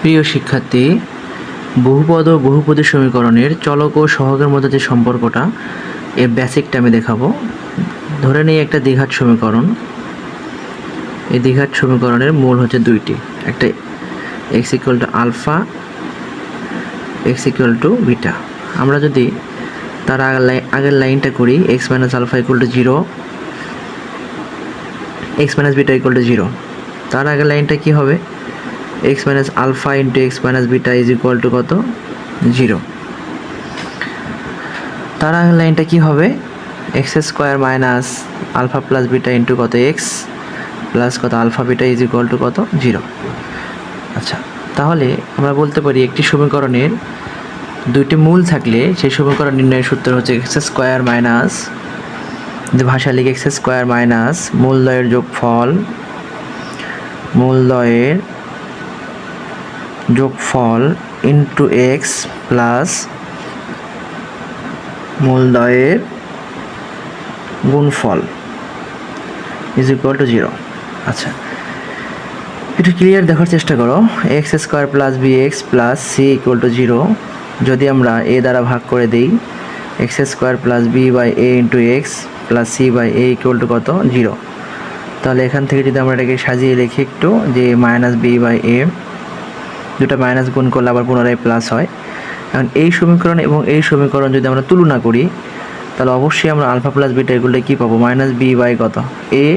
প্রিয় শিক্ষার্থী, বহুপদ ও বহুপদী সমীকরণের চলক ও সহগের মধ্যে যে সম্পর্কটা, এর বেসিকটা আমি দেখাবো। ধরে নিই একটা দ্বিঘাত সমীকরণ। এই দ্বিঘাত সমীকরণের মূল হচ্ছে দুইটি। একটা x equal to alpha x equal to beta আমরা যদি তার আগের লাইন আগের লাইনটা করি x minus alpha equal to zero x minus beta equal to zero তার আগের লাইনটা কী হবে? X minus alpha into x minus beta is equal to কত? জিরো। তার লাইনটা কী হবে? X square minus alpha plus beta into কত এক্স প্লাস কত alpha beta is equal to কত? জিরো। আচ্ছা তাহলে আমরা বলতে পারি একটি সমীকরণের দুইটি মূল থাকলে সেই সমীকরণ নির্ণয়ের সূত্র হচ্ছে এক্স স্কোয়ার মাইনাস যে ভাষা লিখে এক্স স্কোয়ার মাইনাস মূলদয়ের যোগফল মূলদয়ের যোগফল ইন্টু এক্স প্লাস মূলদয়ের গুণফল ইজ ইকুয়াল টু জিরো আচ্ছা একটু ক্লিয়ার দেখার চেষ্টা করো। X square plus b x plus c equal to zero যদি আমরা এ দ্বারা ভাগ করে দিই x square plus b by a into x plus c by a equal to কত? জিরো তাহলে এখান থেকে যদি আমরা এটাকে সাজিয়ে লিখি একটু, যে মাইনাস বি বাই এ দুটো মাইনাস গুণ করলে আবার পুনরায় প্লাস হয়। এখন এই সমীকরণ এবং এই সমীকরণ যদি আমরা তুলনা করি, তাহলে অবশ্যই আমরা আলফা প্লাস বিটা এগুলো কী পাবো? মাইনাস বি বাই কত? এ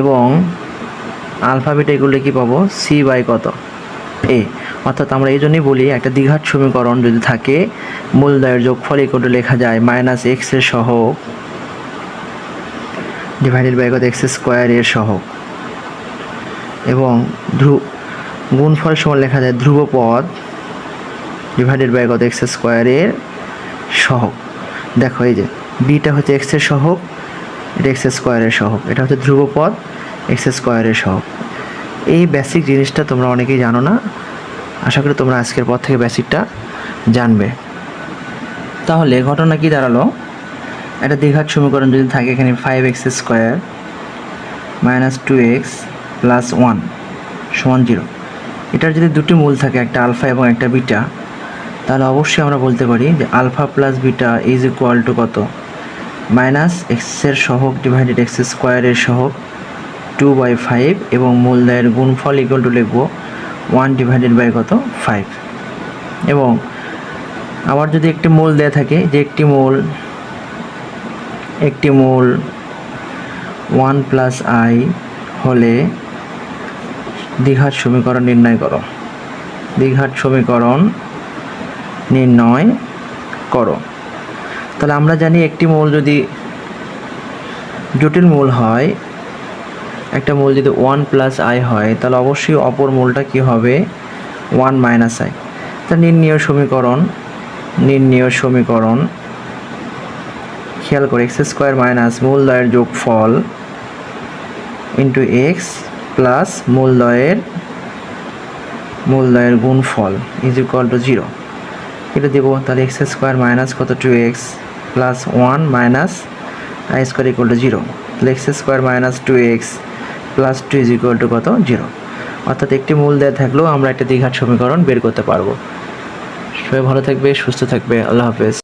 এবং আলফা বিটা এগুলো কী পাবো? সি বাই কত? এ অর্থাৎ আমরা এই জন্যই বলি, একটা দ্বিঘাত সমীকরণ যদি থাকে মূলদয়ের যোগফল ইকুয়াল টু লেখা যায় মাইনাস এক্সের সহ ডিভাইডেড বাই কত? এক্স স্কোয়ার এর সহ এবং ধ্রুব গুণফল সমান লেখা যায় ধ্রুবপদ ডিভাইডেড বাই কত? এক্স স্কোয়ারের সহগ। দেখো, এই যে বিটা হচ্ছে এক্সের সহগ, এটা এক্স স্কোয়ারের সহগ, এটা হচ্ছে ধ্রুবপদ এক্স স্কোয়ারের সহগ। এই বেসিক জিনিসটা তোমরা অনেকেই জানো না, আশা করি তোমরা আজকের পর থেকে বেসিকটা জানবে। তাহলে ঘটনা কি দাঁড়াল? একটা দ্বিঘাত সমীকরণ যদি থাকে এখানে five x square minus two x plus one সমান জিরো এটার যদি দুটি মূল থাকে, একটা আলফা এবং একটা বিটা, তাহলে অবশ্যই আমরা বলতে পারি যে alpha plus beta is equal to কত? মাইনাস এক্সের সহক ডিভাইডেড এক্স স্কোয়ারের সহক টু বাই ফাইভ এবং মূল মূলদায়ের গুণফল ইকুয়াল টু লিখব ওয়ান ডিভাইডেড বাই কত? ফাইভ এবং আবার যদি একটি মূল দেয়া থাকে, যে একটি মূল একটি মূল ওয়ান প্লাস আই হলে দ্বিঘাত সমীকরণ নির্ণয় করো। দ্বিঘাত সমীকরণ নির্ণয় করো। তাহলে আমরা জানি একটি মূল যদি জটিল মূল হয়, একটা মূল যদি ওয়ান প্লাস আই হয়, তাহলে অবশ্যই অপর মূলটা কি হবে? One minus i. তা নির্ণীয় সমীকরণ নির্ণীয় সমীকরণ, খেয়াল করে, এক্স স্কোয়ার মাইনাস মূল মূলদয়ের যোগফল ইন্টু এক্স প্লাস মূলদয়ের মূলদয়ের গুণফল ইজ ইকুয়াল টু জিরো এটা দেবো তাহলে এক্স স্কোয়ার মাইনাস কত? Two x plus one minus i square equal to zero তাহলে x square minus two x plus two is equal to কত? জিরো অর্থাৎ একটি মূল দেওয়া থাকলেও আমরা একটা দ্বিঘাত সমীকরণ বের করতে পারব। সবাই ভালো থাকবে, সুস্থ থাকবে। আল্লাহ হাফেজ।